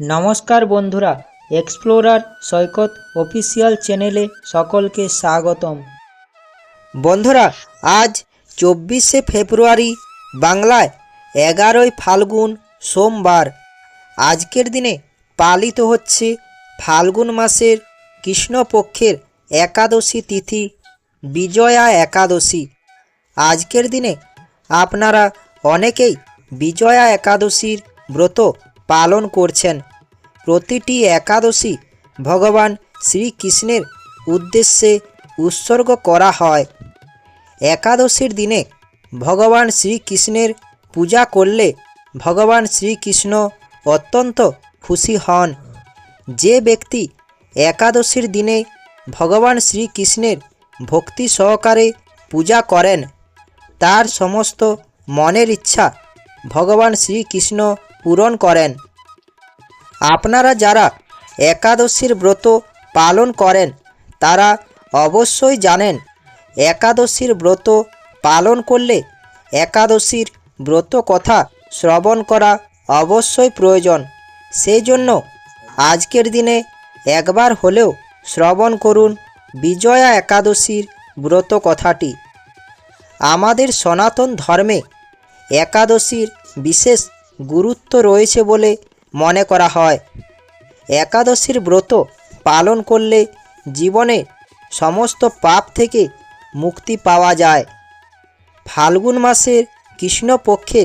নমস্কার বন্ধুরা এক্সপ্লোরার সৈকত অফিসিয়াল চ্যানেলে সকলকে স্বাগতম। বন্ধুরা, আজ চব্বিশে ফেব্রুয়ারি, বাংলায় এগারোই ফাল্গুন সোমবার। আজকের দিনে পালিত হচ্ছে ফাল্গুন মাসের কৃষ্ণপক্ষের একাদশী তিথি, বিজয়া একাদশী। আজকের দিনে আপনারা অনেকেই বিজয়া একাদশীর ব্রত পালন করছেন। প্রতিটি একাদশী ভগবান শ্রীকৃষ্ণের উদ্দেশ্যে উৎসর্গ করা হয়। একাদশীর দিনে ভগবান শ্রীকৃষ্ণের পূজা করলে ভগবান শ্রীকৃষ্ণ অত্যন্ত খুশি হন। যে ব্যক্তি একাদশীর দিনে ভগবান শ্রীকৃষ্ণের ভক্তি সহকারে পূজা করেন, তার সমস্ত মনের ইচ্ছা ভগবান শ্রীকৃষ্ণ পূরণ করেন। আপনারা যারা একাদশীর ব্রত পালন করেন, তারা অবশ্যই জানেন, একাদশীর ব্রত পালন করলে একাদশীর ব্রত কথা শ্রবণ করা অবশ্যই প্রয়োজন। সেই জন্য আজকের দিনে একবার হলেও শ্রবণ করুন বিজয়া একাদশীর ব্রত কথাটি। আমাদের সনাতন ধর্মে একাদশীর বিশেষ গুরুত্ব রয়েছে বলে মনে করা হয়। একাদশীর ব্রত পালন করলে জীবনে সমস্ত পাপ থেকে মুক্তি পাওয়া যায়। ফাল্গুন মাসের কৃষ্ণপক্ষে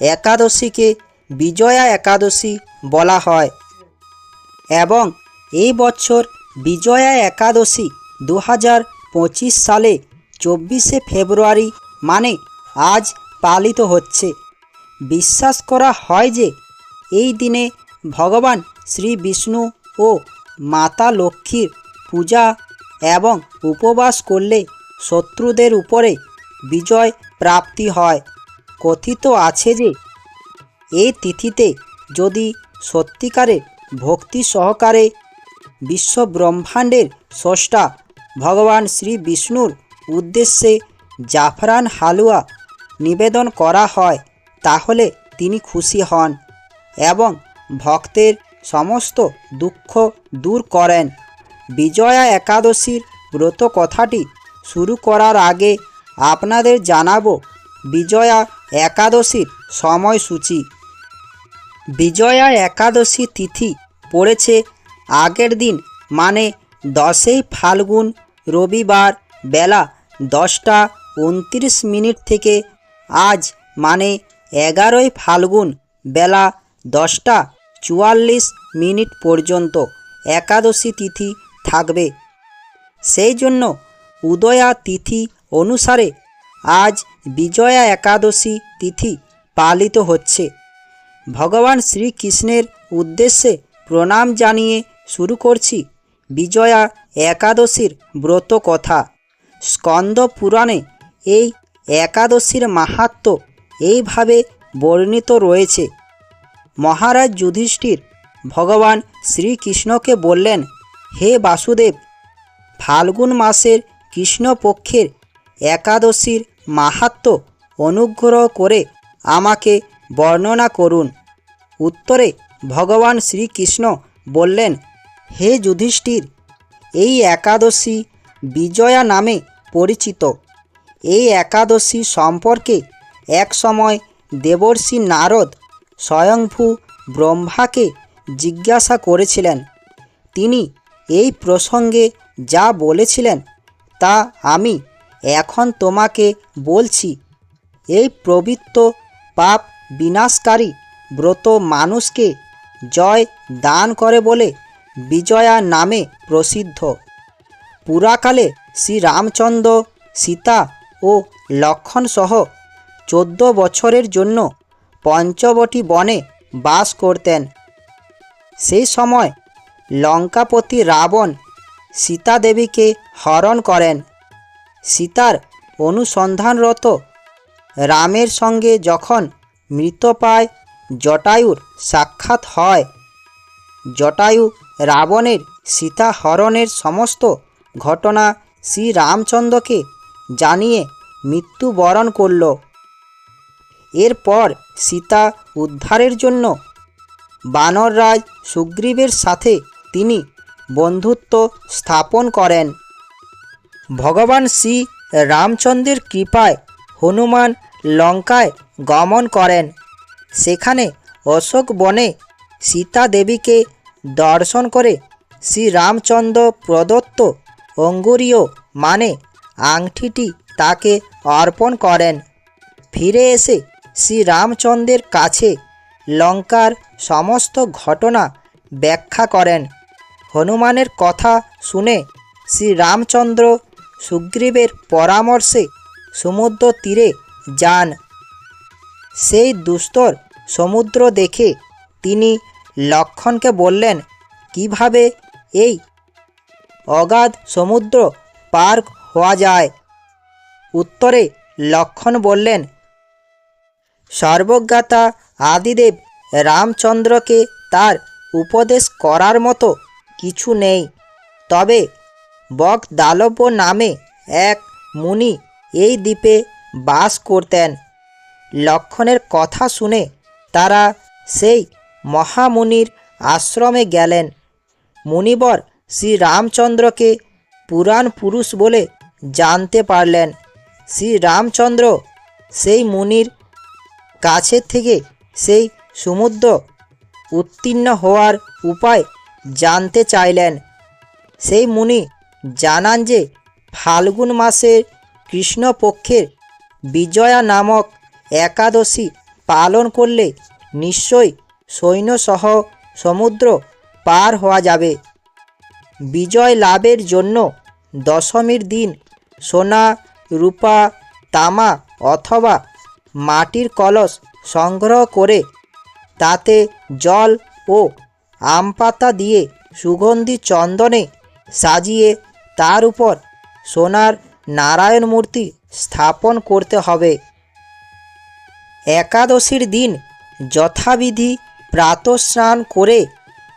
একাদশীকে বিজয়া একাদশী বলা হয় এবং এই বছর বিজয়া একাদশী দু হাজার পঁচিশ সালে চব্বিশে ফেব্রুয়ারি মানে আজ পালিত হচ্ছে। বিশ্বাস করা হয় যে এই দিনে ভগবান শ্রী বিষ্ণু ও মাতা লক্ষ্মীর পূজা এবং উপবাস করলে শত্রুদের উপরে বিজয় প্রাপ্তি হয়। কথিত আছে যে এই তিথিতে যদি সত্যিকারে ভক্তি সহকারে বিশ্ব ব্রহ্মাণ্ডের স্রষ্টা ভগবান শ্রী বিষ্ণুর উদ্দেশ্যে জাফরান হালুয়া নিবেদন করা হয় তাহলে তিনি খুশি হন এবং ভক্তের সমস্ত দুঃখ দূর করেন। বিজয়া একাদশীর ব্রত কথাটি শুরু করার আগে আপনাদের জানাব বিজয়া একাদশীর সময়সূচি। বিজয়া একাদশী তিথি পড়েছে আগের দিন মানে দশই ফাল্গুন রবিবার বেলা দশটা উনত্রিশ মিনিট থেকে আজ মানে এগারোই ফাল্গুন বেলা দশটা চুয়াল্লিশ মিনিট পর্যন্ত একাদশী তিথি থাকবে। সেই জন্য উদয়া তিথি অনুসারে আজ বিজয়া একাদশী তিথি পালিত হচ্ছে। ভগবান শ্রীকৃষ্ণের উদ্দেশ্যে প্রণাম জানিয়ে শুরু করছি বিজয়া একাদশীর ব্রত কথা। স্কন্দ পুরাণে এই একাদশীর মাহাত্ম এইভাবে বর্ণিত রয়েছে। মহারাজ যুধিষ্ঠির ভগবান শ্রীকৃষ্ণকে বললেন, হে বাসুদেব, ফাল্গুন মাসের কৃষ্ণপক্ষের একাদশীর মাহাত্ম অনুগ্রহ করে আমাকে বর্ণনা করুন। উত্তরে ভগবান শ্রীকৃষ্ণ বললেন, হে যুধিষ্ঠির, এই একাদশী বিজয়া নামে পরিচিত। এই একাদশী সম্পর্কে এক সময় দেবর্ষি নারদ স্বয়ংভূ ব্রহ্মাকে জিজ্ঞাসা করেছিলেন, তিনি এই প্রসঙ্গে যা বলেছিলেন তা আমি এখন তোমাকে বলছি। এই প্রবৃত্ত পাপ বিনাশকারী ব্রত মানুষকে জয় দান করে বলে বিজয়া নামে প্রসিদ্ধ। পুরাকালে শ্রীরামচন্দ্র, সীতা ও লক্ষণ সহ চোদ্দ বছরের জন্য পঞ্চবটি বনে বাস করতেন। সেই সময় লঙ্কাপতি রাবণ সীতা দেবীকে হরণ করেন। সীতার অনুসন্ধানরত রামের সঙ্গে যখন মৃত পায়, জটায়ুর সাক্ষাৎ হয়। জটায়ু রাবণের সীতা হরণের সমস্ত ঘটনা শ্রীরামচন্দ্রকে জানিয়ে মৃত্যুবরণ করল। এরপর সীতা উদ্ধারের জন্য বানররাজ সুগ্রীবের সাথে তিনি বন্ধুত্ব স্থাপন করেন। ভগবান শ্রী রামচন্দ্রের কৃপায় হনুমান লঙ্কায় গমন করেন। সেখানে অশোক বনে সীতা দেবীকে দর্শন করে শ্রী রামচন্দ্র প্রদত্ত অঙ্গুরীয় মানে আংটিটি তাকে অর্পণ করেন। ফিরে এসে শ্রী রামচন্দ্রের কাছে লঙ্কার সমস্ত ঘটনা ব্যাখ্যা করেন। হনুমানের কথা শুনে শ্রী রামচন্দ্র সুগ্রীবের পরামর্শে সমুদ্র তীরে যান। সেই দুস্তর সমুদ্র দেখে তিনি লক্ষণকে বললেন, কীভাবে এই অগাধ সমুদ্র পার হওয়া যায়? উত্তরে লক্ষণ বললেন সর্বজ্ঞাতা আদিদেব রামচন্দ্রকে তার উপদেশ করার মতো কিছু নেই। তবে বকদালব্য নামে এক মুনি এই দ্বীপে বাস করতেন। লক্ষণের কথা শুনে তারা সেই মহামুনির আশ্রমে গেলেন। মুনিবর শ্রী রামচন্দ্রকে পুরাণ পুরুষ বলে জানতে পারলেন। শ্রী রামচন্দ্র সেই মুনির কাছের থেকে সেই সমুদ্র উত্তীর্ণ হওয়ার উপায় জানতে চাইলেন। সেই মুনি জানান যে ফাল্গুন মাসের কৃষ্ণপক্ষের বিজয়া নামক একাদশী পালন করলে নিশ্চয়ই সৈন্যসহ সমুদ্র পার হওয়া যাবে। বিজয় লাভের জন্য দশমীর দিন সোনা, রূপা, তামা অথবা মাটির কলস সংগ্রহ করে তাতে জল ও আম পাতা দিয়ে সুগন্ধি চন্দনে সাজিয়ে তার উপর সোনার নারায়ণ মূর্তি স্থাপন করতে হবে। একাদশীর দিন যথাবিধি প্রাতঃস্নান করে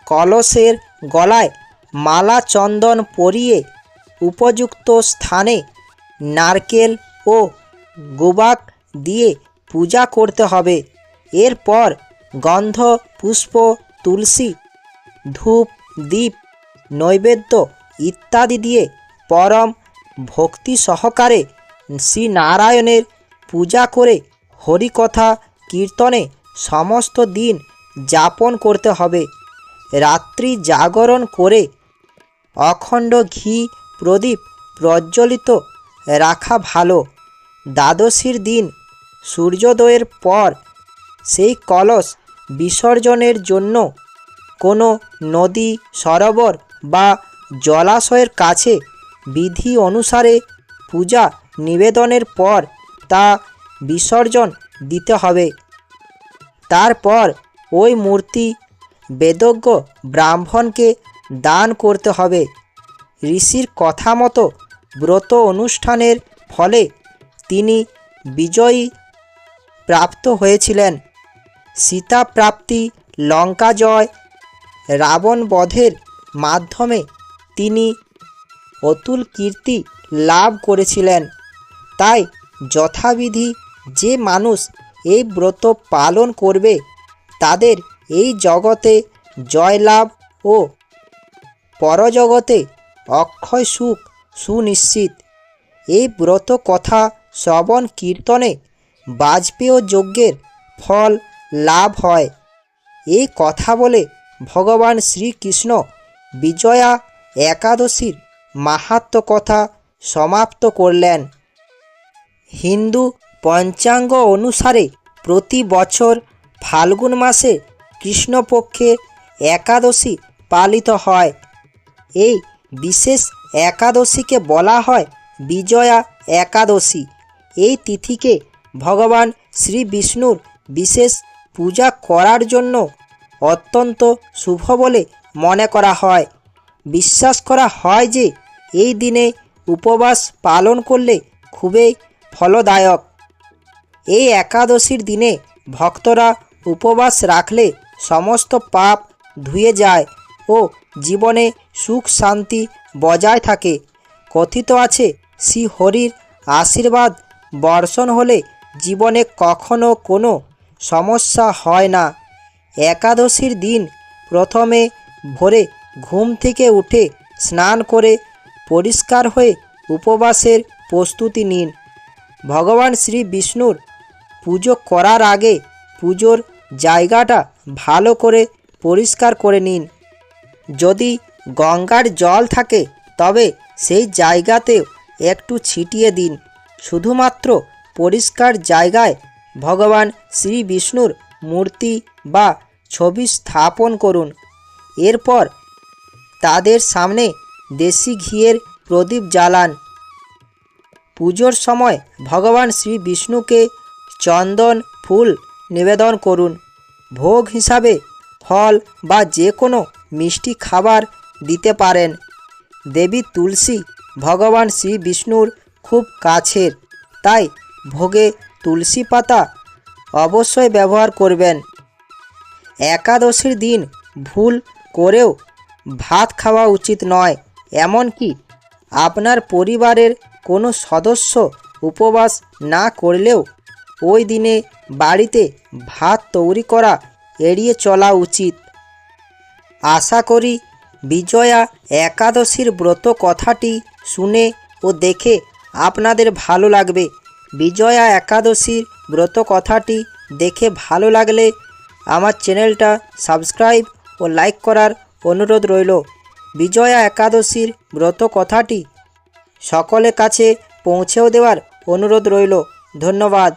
কলসের গলায় মালা চন্দন পরিয়ে উপযুক্ত স্থানে নারকেল ও গোবাক দিয়ে পূজা করতে হবে। এরপর গন্ধ, পুষ্প, তুলসী, ধূপ, দীপ, নৈবেদ্য ইত্যাদি দিয়ে পরম ভক্তি সহকারে শ্রী নারায়ণের পূজা করে হরিকথা, কীর্তনে সমস্ত দিন যাপন করতে হবে। রাত্রি জাগরণ করে অখণ্ড ঘি, প্রদীপ প্রজ্বলিত রাখা ভালো। দ্বাদশীর দিন সূর্যোদয়ের পর সেই কলস বিসর্জনের জন্য কোনো নদী, সরোবর বা জলাশয়ের কাছে বিধি অনুসারে পূজা নিবেদনের পর তা বিসর্জন দিতে হবে। তারপর ওই মূর্তি বেদজ্ঞ ব্রাহ্মণকে দান করতে হবে। ঋষির কথা মতো ব্রত অনুষ্ঠানের ফলে তিনি বিজয়ী প্রাপ্ত হয়েছিলেন। সীতা প্রাপ্তি, লঙ্কা জয়, রাবণ বধের মাধ্যমে তিনি অতুল কীর্তি লাভ করেছিলেন। তাই যথাবিধি যে মানুষ এই ব্রত পালন করবে, তাদের এই জগতে জয়লাভ ও পরজগতে অক্ষয় সুখ সুনিশ্চিত। এই ব্রত কথা শ্রবণ কীর্তনে বাজপেয় যজ্ঞের ফল লাভ হয়। এই কথা বলে ভগবান শ্রীকৃষ্ণ বিজয়া একাদশীর মাহাত্ম কথা সমাপ্ত করলেন। হিন্দু পঞ্চাঙ্গ অনুসারে প্রতি বছর ফাল্গুন মাসে কৃষ্ণপক্ষে একাদশী পালিত হয়। এই বিশেষ একাদশীকে বলা হয় বিজয়া একাদশী। এই তিথিকে ভগবান শ্রী বিষ্ণুর বিশেষ পূজা করার জন্য অত্যন্ত শুভ বলে মনে করা হয়। বিশ্বাস করা হয় যে এই দিনে উপবাস পালন করলে খুবই ফলদায়ক। এই একাদশীর দিনে ভক্তরা উপবাস রাখলে সমস্ত পাপ ধুয়ে যায় ও জীবনে সুখ শান্তি বজায় থাকে। কথিত আছে শ্রী হরির আশীর্বাদ বর্ষণ হলে জীবনে কখনো কোনো সমস্যা হয় না। একাদশীর দিন প্রথমে ভোরে ঘুম থেকে উঠে স্নান করে পরিষ্কার হয়ে উপবাসের প্রস্তুতি নিন। ভগবান শ্রী বিষ্ণুর পুজো করার আগে পুজোর জায়গাটা ভালো করে পরিষ্কার করে নিন। যদি গঙ্গার জল থাকে তবে সেই জায়গাতেও একটু ছিটিয়ে দিন। শুধুমাত্র পরিষ্কার জায়গায় ভগবান শ্রী বিষ্ণুর মূর্তি বা ছবি স্থাপন করুন। এরপর তাদের সামনে দেশি ঘিয়ের প্রদীপ জ্বালান। পুজোর সময় ভগবান শ্রী বিষ্ণুকে চন্দন, ফুল নিবেদন করুন। ভোগ হিসাবে ফল বা যে কোনো মিষ্টি খাবার দিতে পারেন। দেবী তুলসী ভগবান শ্রী বিষ্ণুর খুব কাছের, তাই ভোগে তুলসী পাতা অবশ্যই ব্যবহার করবেন। একাদশীর দিন ভুল করেও ভাত খাওয়া উচিত নয়, এমনকি আপনার পরিবারের কোনো সদস্য উপবাস না করলেও ওই দিনে বাড়িতে ভাত তৈরি করা এড়িয়ে চলা উচিত। আশা করি বিজয়া একাদশীর ব্রত কথাটি শুনে ও দেখে আপনাদের ভালো লাগবে। বিজয়া একাদশীর ব্রত কথাটি দেখে ভালো লাগলে আমার চ্যানেলটা সাবস্ক্রাইব ও লাইক করার অনুরোধ রইল। বিজয়া একাদশীর ব্রত কথাটি সকলের কাছে পৌঁছেও দেওয়ার অনুরোধ রইল। ধন্যবাদ।